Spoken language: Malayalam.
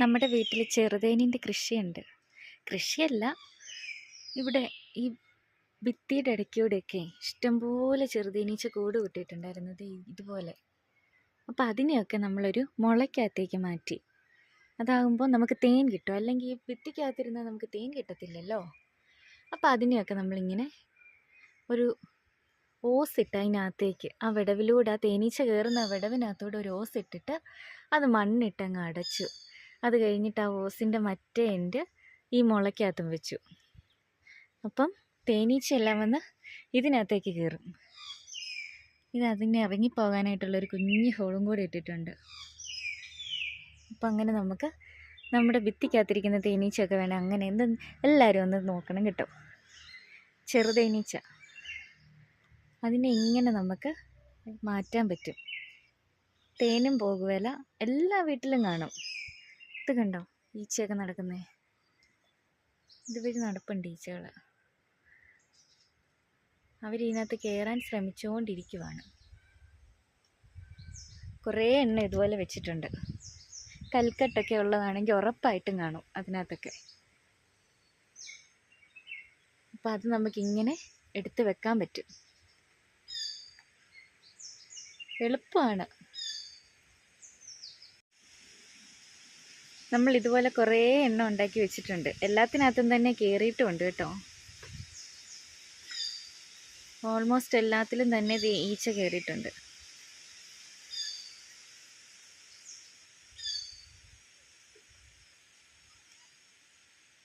നമ്മുടെ വീട്ടിൽ ചെറുതേനീന്റെ കൃഷിയുണ്ട്. കൃഷിയല്ല ഇവിടെ ഈ ഭിത്തിയുടെ ഇടയ്ക്കൂടെയൊക്കെ ഇഷ്ടംപോലെ ചെറുതേനീച്ച കൂട് കൂട്ടിയിട്ടുണ്ടായിരുന്നത് ഇതുപോലെ. അപ്പോൾ അതിനെയൊക്കെ നമ്മളൊരു മുളയ്ക്കകത്തേക്ക് മാറ്റി. അതാകുമ്പോൾ നമുക്ക് തേൻ കിട്ടും. അല്ലെങ്കിൽ ഈ ഭിത്തിക്കകത്തിരുന്നാൽ നമുക്ക് തേൻ കിട്ടത്തില്ലല്ലോ. അപ്പോൾ അതിനെയൊക്കെ നമ്മളിങ്ങനെ ഒരു ഓസ് ഇട്ട് അതിനകത്തേക്ക് ആ വിടവിലൂടെ ആ തേനീച്ച കയറുന്ന വിടവിനകത്തൂടെ ഒരു ഓസ് ഇട്ടിട്ട് അത് മണ്ണിട്ടങ്ങ് അടച്ചു അത് കഴിഞ്ഞിട്ട് ആ ഓസിന്റെ മറ്റേ എൻഡ് ഈ മുളയ്ക്കകത്തും വെച്ചു. അപ്പം തേനീച്ചയെല്ലാം വന്ന് ഇതിനകത്തേക്ക് കയറും. ഇത് അതിനെ ഇറങ്ങിപ്പോകാനായിട്ടുള്ളൊരു കുഞ്ഞു ഹോളും കൂടി ഇട്ടിട്ടുണ്ട്. അപ്പം അങ്ങനെ നമുക്ക് നമ്മുടെ ഭിത്തിക്കകത്തിരിക്കുന്ന തേനീച്ചയൊക്കെ വേണം അങ്ങനെ എന്ത് എല്ലാവരും ഒന്ന് നോക്കണം കിട്ടും. ചെറുതേനീച്ച അതിനെ ഇങ്ങനെ നമുക്ക് മാറ്റാൻ പറ്റും. തേനും പോകുവില. എല്ലാ വീട്ടിലും കാണും. ഇത് കണ്ടോ ഈച്ചയൊക്കെ നടക്കുന്നേ? ഇതുവഴി നടപ്പുണ്ട് ഈച്ചകൾ അവരിതിനകത്ത് കയറാൻ ശ്രമിച്ചുകൊണ്ടിരിക്കുവാണ് കുറേ എണ്ണ ഇതുപോലെ വെച്ചിട്ടുണ്ട്. കൽക്കട്ടൊക്കെ ഉള്ളതാണെങ്കിൽ ഉറപ്പായിട്ടും കാണും അതിനകത്തൊക്കെ. അപ്പം അത് നമുക്കിങ്ങനെ എടുത്ത് വെക്കാൻ പറ്റും. എളുപ്പമാണ് നമ്മൾ ഇതുപോലെ കുറേ എണ്ണ ഉണ്ടാക്കി വെച്ചിട്ടുണ്ട്. എല്ലാത്തിനകത്തും തന്നെ കയറിയിട്ടുമുണ്ട് കേട്ടോ. ഓൾമോസ്റ്റ് എല്ലാത്തിലും തന്നെ ഈച്ച കയറിയിട്ടുണ്ട്